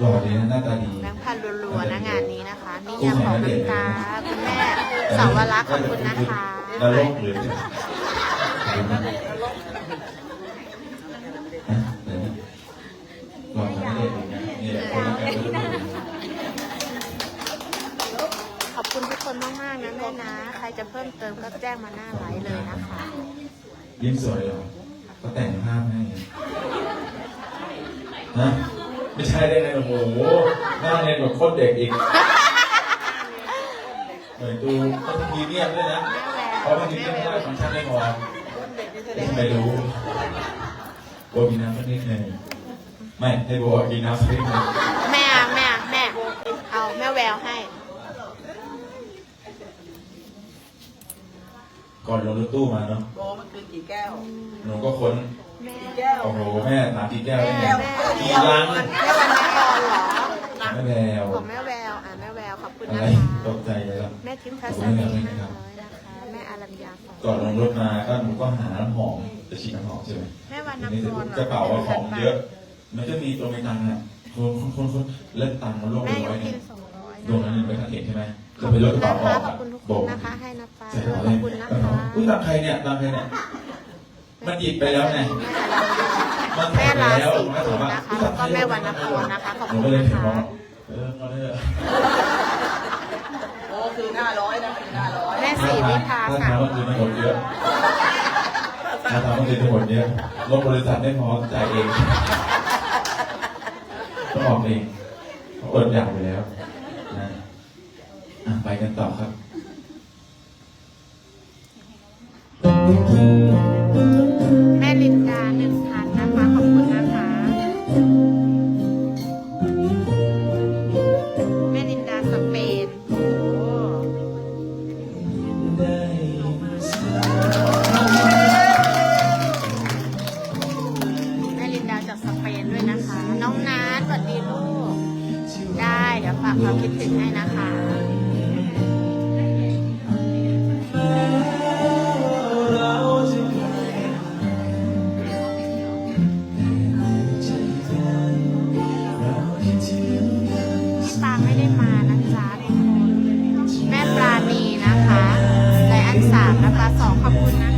หล่อดีนะหน้าตาดีแบงค์พันรัวๆนะงานนี้นะคะนิยามของน้ำตาคุณแม่สาวรักษ์ขอบคุณนะคะนรกหรือหล่อทั้งเด็กเลยนะนี่แหละคนละกันรู้ขอบคุณทุกคนมากๆนะแม่นะ ใครจะเพิ่มเติมก็แจ้งมาหน้าไลฟ์เลยนะคะยิ้มสวยเหรอก็แต่งภาพให้ฮะ ไม่ใช่ได้ไงโอ้โหหน้าเรียนแบบโคตรเด็กอีกเหมือนดูต้องพรีเมียมด้วยนะเพราะมันมีเรื่องได้ฟังก์ชันไม่พอไม่รู้โบกินน้ำสักนิดหนึ่งไม่ให้โบกินน้ำสักนิดหนึ่งแม่อะแม่อะแม่เอาแม่แววให้ ก่อนลงรถตู้มาเนาะโบมันคือกี่แก้ว หนูก็ค้นแม่กี่แก้ว โอ้โหแม่ถามกี่แก้วแม่ได้ไงแม่กี่ลังแม่วันนครเหรอไม่แววของแม่แววอะแม่แววขอบคุณอะนะไรคะตกใจเลยครับ แม่ทิมทัศนีห้าร้อยนะคะแม่อารัญญาของก่อนลงรถมาก็หนูก็หาน้ำหอมจะฉีดน้ำหอมใช่ไหมแม่วันนทีนี้ครกระเป๋าอะของเยอะ มันจะมีตัวในตังค์อะคนคนคนคนเล่นตังค์มันลงไปแม่ยร้อกยหกินึ่นงสองร้อยดวงนั้นไม่ทันเห็นใช่ไหมขก็อบไปคุยณกกระนะเป๋าอคะอกขอบคุณทุกคโบนก นะคะให้นะป้าใส่ด้วยเอาขเลอยบคุณนะคะอุ้ยตังค์ใครเนี่ยตังค์ใครเนี่ย มันหยิบไปแล้วไงมันแม่หมดลาแล้วสีมันคุถามณว่านะคะแล้วก็แม่วันนครนะคะขอบหนูคุณก็เลยนะถามคะว่าเออมาเลยโบคือห้าร้อยนะคือห้าร้อยแม่สีวิภาถ้าค่ะถามว่าคือมันหมดเยอะถ้าถามว่าคือมันหมดเยอะรถบริษัทไม่พอจ่ายเองต้องออกเองเพราะอดอยากไปแล้วนะอะไปกันต่อครับากความคิดถึงให้นะคะพี่ปาไม่ได้มานะจ๊ะทุกคนแม่ปราณีนะคะไลอันสามและปลาสองขอบคุณนะคะ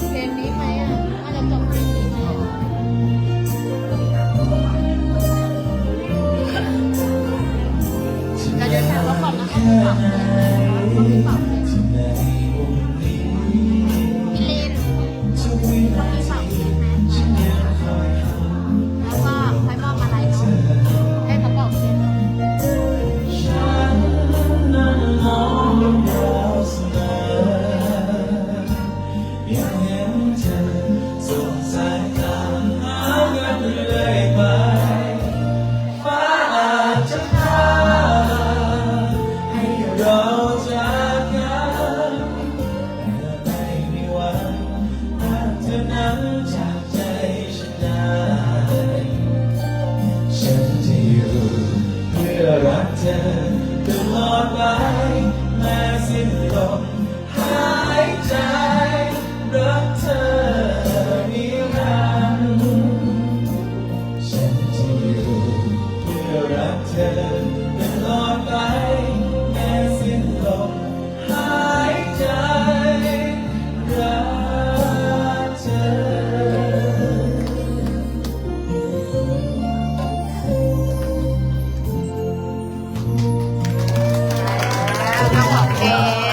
บเพลงนี้ไหมอะว่าเราจบเพลงนี้ไหมเราเดินทางแล้ก่อนนะคะปรับเลยนะคะปรับ ดินตลอดไปแม้สิ้นลมหายใจรักเธอ